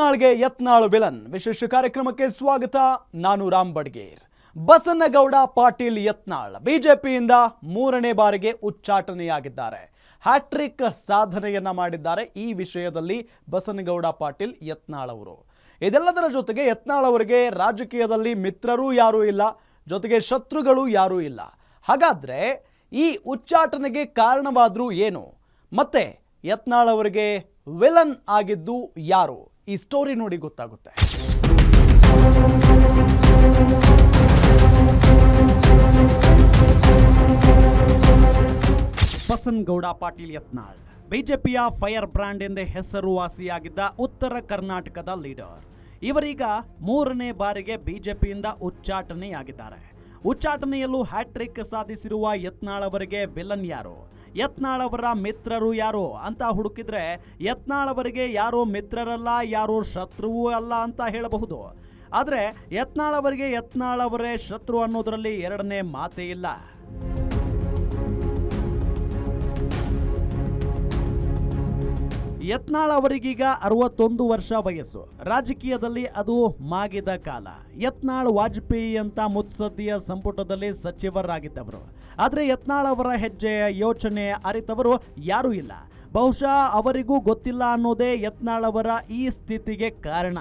ಯತ್ನಾಳ್ಗೆ Yatnal villain. ವಿಶೇಷ ಕಾರ್ಯಕ್ರಮಕ್ಕೆ ಸ್ವಾಗತ, ನಾನು ರಾಮ್ ಬಡ್ಗೇರ್. ಬಸನಗೌಡ ಪಾಟೀಲ್ ಯತ್ನಾಳ್ ಬಿಜೆಪಿಯಿಂದ ಮೂರನೇ ಬಾರಿಗೆ ಉಚ್ಚಾಟನೆಯಾಗಿದ್ದಾರೆ. ಹ್ಯಾಟ್ರಿಕ್ ಸಾಧನೆಯನ್ನ ಮಾಡಿದ್ದಾರೆ ಈ ವಿಷಯದಲ್ಲಿ ಬಸನಗೌಡ ಪಾಟೀಲ್ ಯತ್ನಾಳ್ ಅವರು. ಇದೆಲ್ಲದರ ಜೊತೆಗೆ ಯತ್ನಾಳ್ ಅವರಿಗೆ ರಾಜಕೀಯದಲ್ಲಿ ಮಿತ್ರರೂ ಯಾರೂ ಇಲ್ಲ, ಜೊತೆಗೆ ಶತ್ರುಗಳು ಯಾರೂ ಇಲ್ಲ. ಹಾಗಾದ್ರೆ ಈ ಉಚ್ಚಾಟನೆಗೆ ಕಾರಣವಾದರೂ ಏನು? ಮತ್ತೆ ಯತ್ನಾಳ್ ಅವರಿಗೆ ವಿಲನ್ ಆಗಿದ್ದು ಯಾರು? ಈ ಸ್ಟೋರಿ ನೋಡಿ ಗೊತ್ತಾಗುತ್ತೆ. ಬಸನಗೌಡ ಪಾಟೀಲ್ ಯತ್ನಾಳ್, ಬಿಜೆಪಿಯ ಫೈರ್ ಬ್ರ್ಯಾಂಡ್ ಎಂದೇ ಹೆಸರುವಾಸಿಯಾಗಿದ್ದ ಉತ್ತರ ಕರ್ನಾಟಕದ ಲೀಡರ್. ಇವರೀಗ ಮೂರನೇ ಬಾರಿಗೆ ಬಿಜೆಪಿಯಿಂದ ಉಚ್ಚಾಟನೆಯಾಗಿದ್ದಾರೆ. ಉಚ್ಚಾಟನೆಯಲ್ಲೂ ಹ್ಯಾಟ್ರಿಕ್ ಸಾಧಿಸಿರುವ ಯತ್ನಾಳ್ ಅವರಿಗೆ ವಿಲನ್ ಯಾರು? ಯತ್ನಾಳ್ ಅವರ ಮಿತ್ರರು ಯಾರು? ಅಂತ ಹುಡುಕಿದ್ರೆ ಯತ್ನಾಳ್ ಅವರಿಗೆ ಯಾರೋ ಮಿತ್ರರಲ್ಲ, ಯಾರೋ ಶತ್ರುವೂ ಅಲ್ಲ ಅಂತ ಹೇಳಬಹುದು. ಆದರೆ ಯತ್ನಾಳ್ ಅವರಿಗೆ ಯತ್ನಾಳ್ ಅವರೇ ಶತ್ರು ಅನ್ನೋದರಲ್ಲಿ ಎರಡನೇ ಮಾತೇ ಇಲ್ಲ. ಯತ್ನಾಳ್ ಅವರಿಗೀಗ ಅರವತ್ತೊಂದು ವರ್ಷ ವಯಸ್ಸು. ರಾಜಕೀಯದಲ್ಲಿ ಅದು ಮಾಗಿದ ಕಾಲ. ಯತ್ನಾಳ್ ವಾಜಪೇಯಿ ಅಂತ ಮುತ್ಸದ್ದಿಯ ಸಂಪುಟದಲ್ಲಿ ಸಚಿವರಾಗಿದ್ದವರು. ಆದರೆ ಯತ್ನಾಳ್ ಅವರ ಹೆಜ್ಜೆಯ ಯೋಚನೆ ಅರಿತವರು ಯಾರೂ ಇಲ್ಲ. ಬಹುಶಃ ಅವರಿಗೂ ಗೊತ್ತಿಲ್ಲ ಅನ್ನೋದೇ ಯತ್ನಾಳ್ ಅವರ ಈ ಸ್ಥಿತಿಗೆ ಕಾರಣ.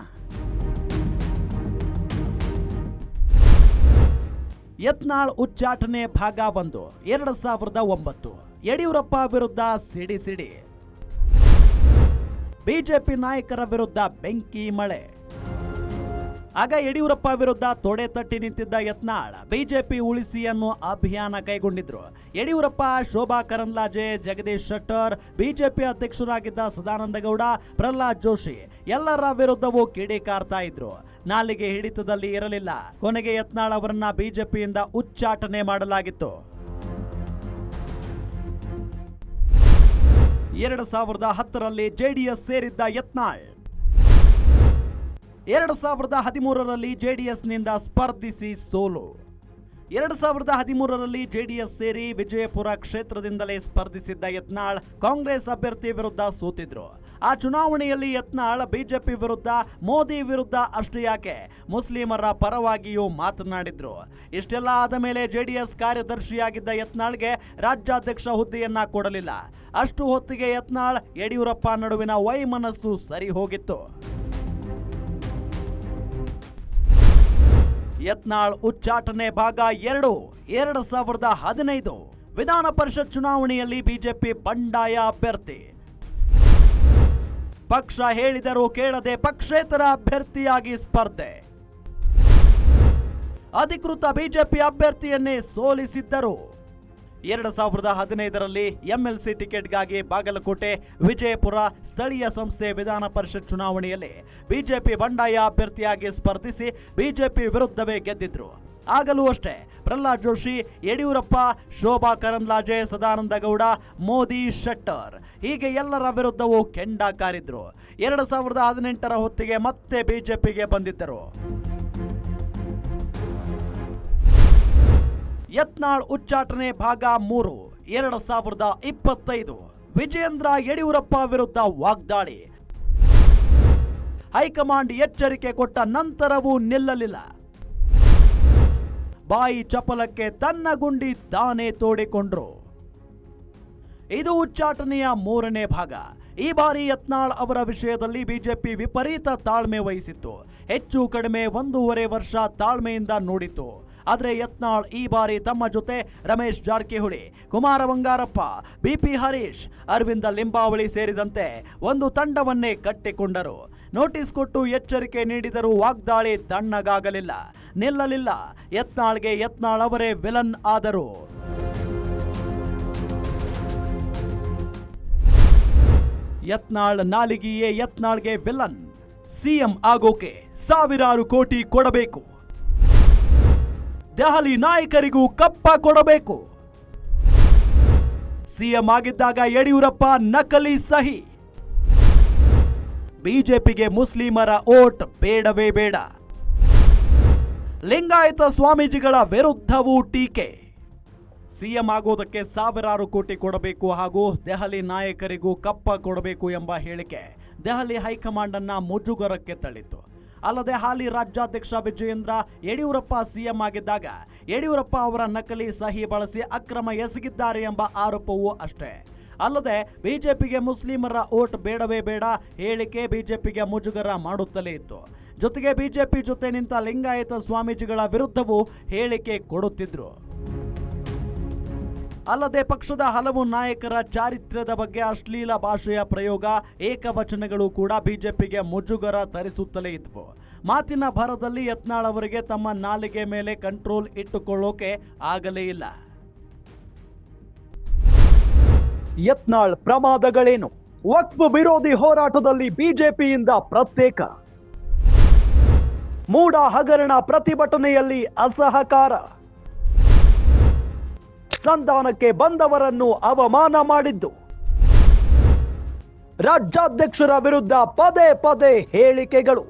ಯತ್ನಾಳ್ ಉಚ್ಚಾಟನೆ ಭಾಗ ಬಂದು ಎರಡು ಸಾವಿರದ ಒಂಬತ್ತು. ಯಡಿಯೂರಪ್ಪ ವಿರುದ್ಧ ಸಿಡಿ ಸಿಡಿ ಬಿಜೆಪಿ ನಾಯಕರ ವಿರುದ್ಧ ಬೆಂಕಿ ಮಳೆ. ಆಗ ಯಡಿಯೂರಪ್ಪ ವಿರುದ್ಧ ತೊಡೆ ತಟ್ಟಿ ನಿಂತಿದ್ದ ಯತ್ನಾಳ್ ಬಿಜೆಪಿ ಉಳಿಸಿ ಅನ್ನೋ ಅಭಿಯಾನ ಕೈಗೊಂಡಿದ್ರು. ಯಡಿಯೂರಪ್ಪ, ಶೋಭಾ ಕರಂದ್ಲಾಜೆ, ಜಗದೀಶ್ ಶೆಟ್ಟರ್, ಬಿಜೆಪಿ ಅಧ್ಯಕ್ಷರಾಗಿದ್ದ ಸದಾನಂದ ಗೌಡ ಪ್ರಹ್ಲಾದ್ ಜೋಶಿ ಎಲ್ಲರ ವಿರುದ್ಧವೂ ಕಿಡಿಕಾರ್ತಾ ಇದ್ರು. ನಾಲಿಗೆ ಹಿಡಿತದಲ್ಲಿ ಇರಲಿಲ್ಲ. ಕೊನೆಗೆ ಯತ್ನಾಳ್ ಅವರನ್ನ ಬಿಜೆಪಿಯಿಂದ ಉಚ್ಚಾಟನೆ ಮಾಡಲಾಗಿತ್ತು. ಎರಡು ಸಾವಿರದ ಹತ್ತರಲ್ಲಿ ಜೆಡಿಎಸ್ ಸೇರಿದ್ದ ಯತ್ನಾಳ್. ಎರಡು ಸಾವಿರದ ಹದಿಮೂರರಲ್ಲಿ ಜೆಡಿಎಸ್ನಿಂದ ಸ್ಪರ್ಧಿಸಿ ಸೋಲು. ಎರಡು ಸಾವಿರದ ಹದಿಮೂರರಲ್ಲಿ ಜೆಡಿಎಸ್ ಸೇರಿ ವಿಜಯಪುರ ಕ್ಷೇತ್ರದಿಂದಲೇ ಸ್ಪರ್ಧಿಸಿದ್ದ ಯತ್ನಾಳ್ ಕಾಂಗ್ರೆಸ್ ಅಭ್ಯರ್ಥಿ ವಿರುದ್ಧ ಸೋತಿದ್ರು. ಆ ಚುನಾವಣೆಯಲ್ಲಿ ಯತ್ನಾಳ್ ಬಿಜೆಪಿ ವಿರುದ್ಧ, ಮೋದಿ ವಿರುದ್ಧ ಅಷ್ಟು ಯಾಕೆ? ಮುಸ್ಲಿಮರ ಪರವಾಗಿಯೂ ಮಾತನಾಡಿದ್ರು. ಇಷ್ಟೆಲ್ಲ ಆದ ಮೇಲೆ ಜೆಡಿಎಸ್ ಕಾರ್ಯದರ್ಶಿಯಾಗಿದ್ದ ಯತ್ನಾಳ್ಗೆ ರಾಜ್ಯಾಧ್ಯಕ್ಷ ಹುದ್ದೆಯನ್ನ ಕೊಡಲಿಲ್ಲ. ಅಷ್ಟು ಹೊತ್ತಿಗೆ ಯತ್ನಾಳ್ ಯಡಿಯೂರಪ್ಪ ನಡುವಿನ ವೈಮನಸ್ಸು ಸರಿ ಹೋಗಿತ್ತು. ಯತ್ನಾಳ್ ಉಚ್ಚಾಟನೆ ಭಾಗ ಎರಡು ಎರಡು ಸಾವಿರದ ಹದಿನೈದು, ವಿಧಾನ ಪರಿಷತ್ ಚುನಾವಣೆಯಲ್ಲಿ ಬಿಜೆಪಿ ಬಂಡಾಯ ಅಭ್ಯರ್ಥಿ. ಪಕ್ಷ ಹೇಳಿದರೂ ಕೇಳದೆ ಪಕ್ಷೇತರ ಅಭ್ಯರ್ಥಿಯಾಗಿ ಸ್ಪರ್ಧೆ. ಅಧಿಕೃತ ಬಿಜೆಪಿ ಅಭ್ಯರ್ಥಿಯನ್ನೇ ಸೋಲಿಸಿದ್ದರು. ಎರಡು ಸಾವಿರದ ಹದಿನೈದರಲ್ಲಿ ಎಂಎಲ್ಸಿ ಟಿಕೆಟ್ಗಾಗಿ ಬಾಗಲಕೋಟೆ ವಿಜಯಪುರ ಸ್ಥಳೀಯ ಸಂಸ್ಥೆ ವಿಧಾನ ಪರಿಷತ್ ಚುನಾವಣೆಯಲ್ಲಿ ಬಿಜೆಪಿ ಬಂಡಾಯ ಅಭ್ಯರ್ಥಿಯಾಗಿ ಸ್ಪರ್ಧಿಸಿ ಬಿಜೆಪಿ ವಿರುದ್ಧವೇ ಗೆದ್ದಿದ್ರು. ಆಗಲೂ ಅಷ್ಟೇ, ಪ್ರಹ್ಲಾದ್ ಜೋಶಿ, ಯಡಿಯೂರಪ್ಪ, ಶೋಭಾ ಕರಂದ್ಲಾಜೆ, ಸದಾನಂದ ಗೌಡ, ಮೋದಿ, ಶೆಟ್ಟರ್ ಹೀಗೆ ಎಲ್ಲರ ವಿರುದ್ಧವೂ ಕೆಂಡ ಕಾರಿದ್ರು. ಎರಡು ಸಾವಿರದ ಹದಿನೆಂಟರ ಹೊತ್ತಿಗೆ ಮತ್ತೆ ಬಿಜೆಪಿಗೆ ಬಂದಿದ್ದರು. ಯತ್ನಾಳ್ ಉಚ್ಚಾಟನೆ ಭಾಗ ಮೂರು, ಎರಡು ಸಾವಿರದ ಇಪ್ಪತ್ತೈದು. ವಿಜಯೇಂದ್ರ ಯಡಿಯೂರಪ್ಪ ವಿರುದ್ಧ ವಾಗ್ದಾಳಿ. ಹೈಕಮಾಂಡ್ ಎಚ್ಚರಿಕೆ ಕೊಟ್ಟ ನಂತರವೂ ನಿಲ್ಲಲಿಲ್ಲ. ಬಾಯಿ ಚಪಲಕ್ಕೆ ತನ್ನ ಗುಂಡಿ ತಾನೇ ತೋಡಿಕೊಂಡ್ರು. ಇದು ಉಚ್ಚಾಟನೆಯ ಮೂರನೇ ಭಾಗ. ಈ ಬಾರಿ ಯತ್ನಾಳ್ ಅವರ ವಿಷಯದಲ್ಲಿ ಬಿಜೆಪಿ ವಿಪರೀತ ತಾಳ್ಮೆ ವಹಿಸಿತ್ತು. ಹೆಚ್ಚು ಕಡಿಮೆ ಒಂದೂವರೆ ವರ್ಷ ತಾಳ್ಮೆಯಿಂದ ನೋಡಿತ್ತು. ಆದರೆ ಯತ್ನಾಳ್ ಈ ಬಾರಿ ತಮ್ಮ ಜೊತೆ ರಮೇಶ್ ಜಾರಕಿಹೊಳಿ, ಕುಮಾರ ಬಂಗಾರಪ್ಪ, ಬಿಪಿ ಹರೀಶ್, ಅರವಿಂದ ಲಿಂಬಾವಳಿ ಸೇರಿದಂತೆ ಒಂದು ತಂಡವನ್ನೇ ಕಟ್ಟಿಕೊಂಡರು. ನೋಟಿಸ್ ಕೊಟ್ಟು ಎಚ್ಚರಿಕೆ ನೀಡಿದರೂ ವಾಗ್ದಾಳಿ ತಣ್ಣಗಾಗಲಿಲ್ಲ. ನಿಲ್ಲಲಿಲ್ಲ. ಯತ್ನಾಳ್ಗೆ ಯತ್ನಾಳ್ ಅವರೇ ವಿಲನ್ ಆದರು. ಯತ್ನಾಳ್ ನಾಲಿಗೆಯೇ ಯತ್ನಾಳ್ಗೆ ವಿಲನ್. ಸಿಎಂ ಆಗೋಕೆ ಸಾವಿರಾರು ಕೋಟಿ ಕೊಡಬೇಕು. ದೆಹಲಿ ನಾಯಕರಿಗೂ ಕಪ್ಪ ಕೊಡಬೇಕು. ಸಿಎಂ ಆಗಿದ್ದಾಗ ಯಡಿಯೂರಪ್ಪ ನಕಲಿ ಸಹಿ. ಬಿಜೆಪಿಗೆ ಮುಸ್ಲಿಮರ ಓಟ್ ಬೇಡವೇ ಬೇಡ. ಲಿಂಗಾಯತ ಸ್ವಾಮೀಜಿಗಳ ವಿರುದ್ಧವೂ ಟೀಕೆ. ಸಿಎಂ ಆಗೋದಕ್ಕೆ ಸಾವಿರಾರು ಕೋಟಿ ಕೊಡಬೇಕು ಹಾಗೂ ದೆಹಲಿ ನಾಯಕರಿಗೂ ಕಪ್ಪ ಕೊಡಬೇಕು ಎಂಬ ಹೇಳಿಕೆ ದೆಹಲಿ ಹೈಕಮಾಂಡ್ ಅನ್ನ ಮುಜುಗರಕ್ಕೆ ತಳ್ಳಿತು. ಅಲ್ಲದೆ ಹಾಲಿ ರಾಜ್ಯಾಧ್ಯಕ್ಷ ವಿಜಯೇಂದ್ರ ಯಡಿಯೂರಪ್ಪ ಸಿಎಂ ಆಗಿದ್ದಾಗ ಯಡಿಯೂರಪ್ಪ ಅವರ ನಕಲಿ ಸಹಿ ಬಳಸಿ ಅಕ್ರಮ ಎಸಗಿದ್ದಾರೆ ಎಂಬ ಆರೋಪವೂ ಅಷ್ಟೇ. ಅಲ್ಲದೆ ಬಿಜೆಪಿಗೆ ಮುಸ್ಲಿಮರ ಓಟ್ ಬೇಡವೇ ಬೇಡ ಹೇಳಿಕೆ ಬಿಜೆಪಿಗೆ ಮುಜುಗರ ಮಾಡುತ್ತಲೇ ಇತ್ತು. ಜೊತೆಗೆ ಬಿಜೆಪಿ ಜೊತೆ ನಿಂತ ಲಿಂಗಾಯತ ಸ್ವಾಮೀಜಿಗಳ ವಿರುದ್ಧವೂ ಹೇಳಿಕೆ ಕೊಡುತ್ತಿದ್ರು. ಅಲ್ಲದೆ ಪಕ್ಷದ ಹಲವು ನಾಯಕರ ಚಾರಿತ್ರ್ಯದ ಬಗ್ಗೆ ಅಶ್ಲೀಲ ಭಾಷೆಯ ಪ್ರಯೋಗ, ಏಕವಚನಗಳು ಕೂಡ ಬಿಜೆಪಿಗೆ ಮುಜುಗರ ತರಿಸುತ್ತಲೇ ಇದ್ವು. ಮಾತಿನ ಭರದಲ್ಲಿ ಯತ್ನಾಳ್ ಅವರಿಗೆ ತಮ್ಮ ನಾಲಿಗೆ ಮೇಲೆ ಕಂಟ್ರೋಲ್ ಇಟ್ಟುಕೊಳ್ಳೋಕೆ ಆಗಲೇ ಇಲ್ಲ. ಯತ್ನಾಳ್ ಪ್ರಮಾದಗಳೇನು? ವಕ್ಫ್ ವಿರೋಧಿ ಹೋರಾಟದಲ್ಲಿ ಬಿಜೆಪಿಯಿಂದ ಪ್ರತ್ಯೇಕ. ಮೂಡ ಹಗರಣ ಪ್ರತಿಭಟನೆಯಲ್ಲಿ ಅಸಹಕಾರ. ಸಂಧಾನಕ್ಕೆ ಬಂದವರನ್ನು ಅವಮಾನ ಮಾಡಿದ್ದು. ರಾಜ್ಯಾಧ್ಯಕ್ಷರ ವಿರುದ್ಧ ಪದೇ ಪದೇ ಹೇಳಿಕೆಗಳು.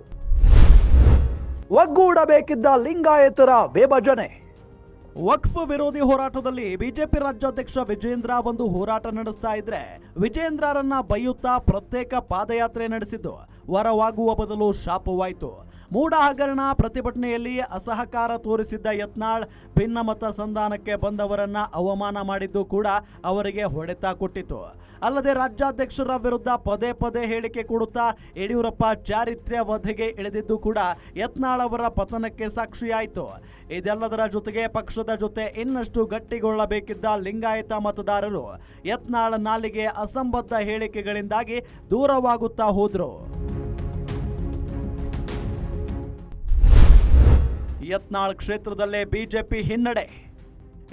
ಒಗ್ಗೂಡಬೇಕಿದ್ದ ಲಿಂಗಾಯತರ ವಿಭಜನೆ. ವಕ್ಫ್ ವಿರೋಧಿ ಹೋರಾಟದಲ್ಲಿ ಬಿಜೆಪಿ ರಾಜ್ಯಾಧ್ಯಕ್ಷ ವಿಜೇಂದ್ರ ಒಂದು ಹೋರಾಟ ನಡೆಸ್ತಾ ಇದ್ರೆ ವಿಜೇಂದ್ರರನ್ನ ಬೈಯುತ್ತಾ ಪ್ರತ್ಯೇಕ ಪಾದಯಾತ್ರೆ ನಡೆಸಿದ್ದು. ವರವಾಗುವ ಬದಲು ಶಾಪವಾಯಿತು. ಮೂಡ ಹಗರಣ ಪ್ರತಿಭಟನೆಯಲ್ಲಿ ಅಸಹಕಾರ ತೋರಿಸಿದ್ದ ಯತ್ನಾಳ್ ಭಿನ್ನಮತ ಸಂಧಾನಕ್ಕೆ ಬಂದವರನ್ನ ಅವಮಾನ ಮಾಡಿದ್ದು ಕೂಡ ಅವರಿಗೆ ಹೊಡೆತ ಕೊಟ್ಟಿತು ಅಲ್ಲದೆ ರಾಜ್ಯಾಧ್ಯಕ್ಷರ ವಿರುದ್ಧ ಪದೇ ಪದೇ ಹೇಳಿಕೆ ಕೊಡುತ್ತಾ ಯಡಿಯೂರಪ್ಪ ಚಾರಿತ್ರ್ಯ ವಧೆಗೆ ಇಳಿದಿದ್ದು ಕೂಡ ಯತ್ನಾಳ್ ಅವರ ಪತನಕ್ಕೆ ಸಾಕ್ಷಿಯಾಯಿತು. ಇದೆಲ್ಲದರ ಜೊತೆಗೆ ಪಕ್ಷದ ಜೊತೆ ಇನ್ನಷ್ಟು ಗಟ್ಟಿಗೊಳ್ಳಬೇಕಿದ್ದ ಲಿಂಗಾಯತ ಮತದಾರರು ಯತ್ನಾಳ್ ನಾಲಿಗೆ ಅಸಂಬದ್ಧ ಹೇಳಿಕೆಗಳಿಂದಾಗಿ ದೂರವಾಗುತ್ತಾ ಹೋದ್ರು. ಯತ್ನಾಳ್ ಕ್ಷೇತ್ರದಲ್ಲೇ ಬಿಜೆಪಿ ಹಿನ್ನಡೆ.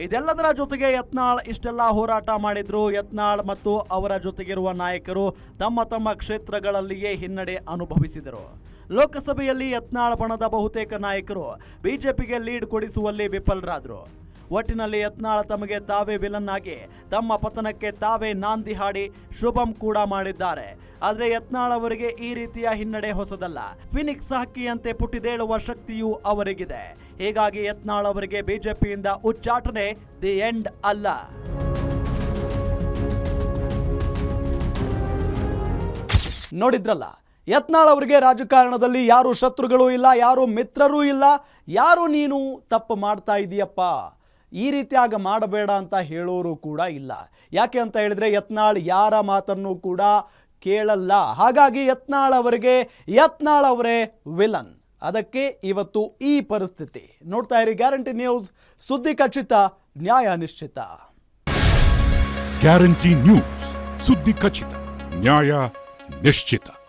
ಇದೆಲ್ಲದರ ಜೊತೆಗೆ ಯತ್ನಾಳ್ ಇಷ್ಟೆಲ್ಲ ಹೋರಾಟ ಮಾಡಿದ್ರು. ಯತ್ನಾಳ್ ಮತ್ತು ಅವರ ಜೊತೆಗಿರುವ ನಾಯಕರು ತಮ್ಮ ತಮ್ಮ ಕ್ಷೇತ್ರಗಳಲ್ಲಿಯೇ ಹಿನ್ನಡೆ ಅನುಭವಿಸಿದರು. ಲೋಕಸಭೆಯಲ್ಲಿ ಯತ್ನಾಳ್ ಬಣದ ಬಹುತೇಕ ನಾಯಕರು ಬಿಜೆಪಿಗೆ ಲೀಡ್ ಕೊಡಿಸುವಲ್ಲಿ ವಿಫಲರಾದರು. ಒಟ್ಟಿನಲ್ಲಿ ಯತ್ನಾಳ್ ತಮಗೆ ತಾವೇ ವಿಲನ್ನಾಗಿ ತಮ್ಮ ಪತನಕ್ಕೆ ತಾವೇ ನಾಂದಿ ಹಾಡಿ ಶುಭಂ ಕೂಡ ಮಾಡಿದ್ದಾರೆ. ಆದ್ರೆ ಯತ್ನಾಳ್ ಅವರಿಗೆ ಈ ರೀತಿಯ ಹಿನ್ನಡೆ ಹೊಸದಲ್ಲ. ಫಿನಿಕ್ಸ್ ಹಕ್ಕಿಯಂತೆ ಪುಟಿದೇಳುವ ಶಕ್ತಿಯೂ ಅವರಿಗಿದೆ. ಹೀಗಾಗಿ ಯತ್ನಾಳ್ ಅವರಿಗೆ ಬಿಜೆಪಿಯಿಂದ ಉಚ್ಚಾಟನೆ ದಿ ಎಂಡ್ ಅಲ್ಲ. ನೋಡಿದ್ರಲ್ಲ, ಯತ್ನಾಳ್ ಅವರಿಗೆ ರಾಜಕಾರಣದಲ್ಲಿ ಯಾರು ಶತ್ರುಗಳು ಇಲ್ಲ, ಯಾರು ಮಿತ್ರರೂ ಇಲ್ಲ, ಯಾರು ನೀನು ತಪ್ಪು ಮಾಡ್ತಾ ಇದೀಯಪ್ಪ? ಈ ರೀತಿಯಾಗ ಮಾಡಬೇಡ ಅಂತ ಹೇಳೋರು ಕೂಡ ಇಲ್ಲ. ಯಾಕೆ ಅಂತ ಹೇಳಿದ್ರೆ ಯತ್ನಾಳ್ ಯಾರ ಮಾತನ್ನು ಕೂಡ ಕೇಳಲ್ಲ. ಹಾಗಾಗಿ ಯತ್ನಾಳ್ ಅವರಿಗೆ, ಯತ್ನಾಳ್ ಅವರೇ ವಿಲನ್. ಅದಕ್ಕೆ ಇವತ್ತು ಈ ಪರಿಸ್ಥಿತಿ. ನೋಡ್ತಾ ಇರಿ ಗ್ಯಾರಂಟಿ ನ್ಯೂಸ್, ಸುದ್ದಿ ಖಚಿತ, ನ್ಯಾಯ ನಿಶ್ಚಿತ. ಗ್ಯಾರಂಟಿ ನ್ಯೂಸ್, ಸುದ್ದಿ ಖಚಿತ, ನ್ಯಾಯ ನಿಶ್ಚಿತ.